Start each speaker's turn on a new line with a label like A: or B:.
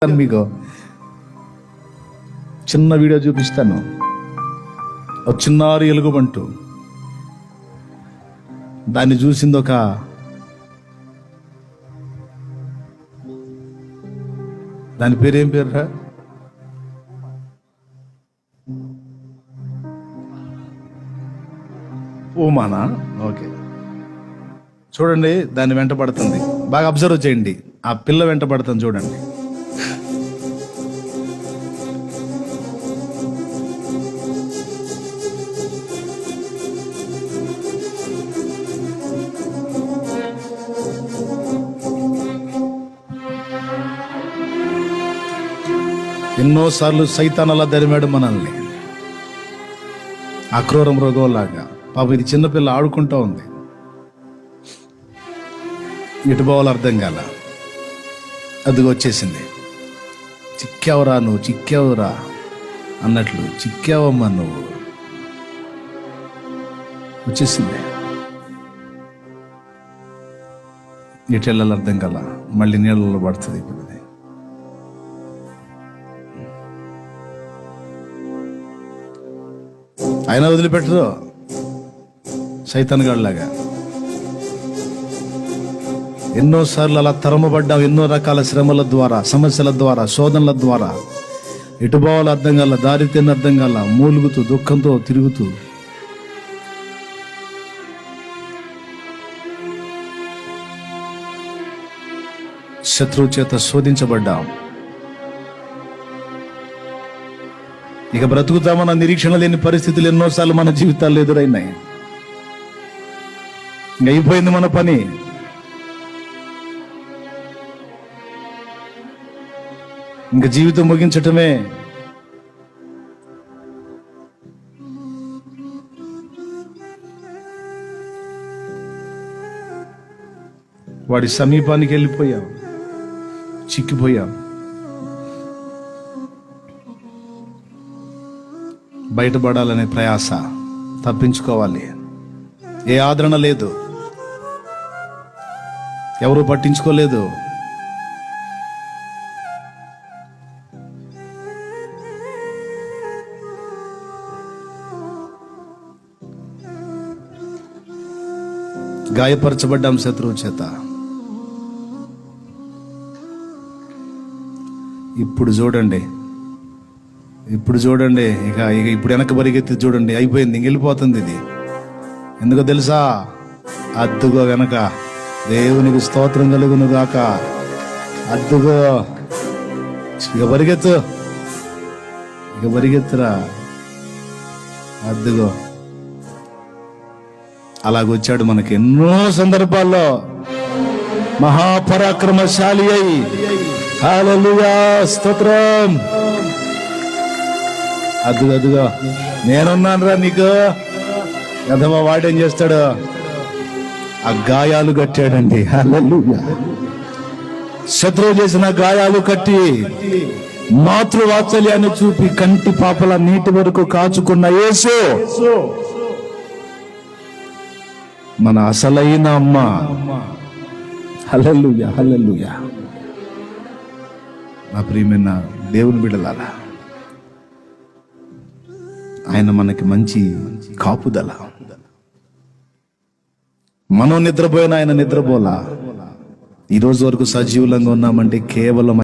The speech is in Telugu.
A: చూపిస్తాను మీకు. చిన్న వీడియో చూపిస్తాను. ఒక చిన్నారి ఎలుగుబంటు. దాన్ని చూసింది ఒక దాని పేరు ఏం పేరురా? పూమానా ఓకే. చూడండి దాన్ని వెంట పడుతుంది. బాగా అబ్జర్వ్ చేయండి. ఆ పిల్ల వెంట పడుతుంది చూడండి. ఎన్నోసార్లు సైతానలా దరిమాడు మనల్ని. అక్రూర మృగంలాగా. పాపం ఇది చిన్నపిల్ల ఆడుకుంటూ ఉంది. ఎటు పోవాలో అర్థం కాల. అది వచ్చేసింది. చిక్కావురా నువ్వు చిక్కావురా అన్నట్లు చిక్కావమ్మా నువ్వు. వచ్చేసింది. ఎటు అర్థం కల మళ్ళీ నీళ్ళలో పడుతుంది ఇప్పుడు అయినా ఆయన వదిలిపెట్టరు. సైతాన్ గాడిలాగా. ఎన్నోసార్లు అలా తరమబడ్డాం ఎన్నో రకాల శ్రమల ద్వారా సమస్యల ద్వారా శోధనల ద్వారా. ఎటు పోవాలో అర్థం కాల దారి తిన్న అర్థం కాల మూలుగుతూ దుఃఖంతో తిరుగుతూ. శత్రువు చేత శోధించబడ్డాం. ఇక బ్రతుకుతామన్న నిరీక్షణ లేని పరిస్థితులు ఎన్నోసార్లు మన జీవితాల్లో ఎదురైనాయి. ఇంక అయిపోయింది మన పని. ఇంక జీవితం ముగించటమే. వాడి సమీపానికి వెళ్ళిపోయాం. చిక్కిపోయాం. బయటపడాలనే ప్రయాస తప్పించుకోవాలి. ఏ ఆదరణ లేదు. ఎవరు పట్టించుకోలేదు. గాయపరచబడ్డాం శత్రువు చేత. ఇప్పుడు చూడండి. ఇప్పుడు చూడండి. ఇక ఇక ఇప్పుడు వెనక పరిగెత్తి చూడండి. అయిపోయింది. ఇంక వెళ్ళిపోతుంది ఇది. ఎందుకో తెలుసా? అద్దుగో వెనక దేవునికి స్తోత్రం కలుగును గాక. అద్దుగో. ఇక పరిగెత్తు. ఇక పరిగెత్తురా. అద్దుగో. అలాగొచ్చాడు మనకి ఎన్నో సందర్భాల్లో మహాపరాక్రమశాలి అయి. స్తోత్రం. అదుగు అదుగో నేనున్నాను రా నీకు. కదమ్మా వాడేం చేస్తాడు? ఆ గాయాలు కట్టాడండి. శత్రువు చేసిన గాయాలు కట్టి మాతృవాత్సల్యాన్ని చూపి కంటి పాపల నీటి వరకు కాచుకున్న యేసు. మన అసలైన అమ్మ. హల్లెలూయా హల్లెలూయా. నా ప్రియమైన దేవుని బిడలారా ఆయన మనకి మంచి కాపుదల. మనం నిద్రపోయిన ఆయన నిద్రపోలా. ఈ రోజు వరకు సజీవులంగా ఉన్నామంటే కేవలం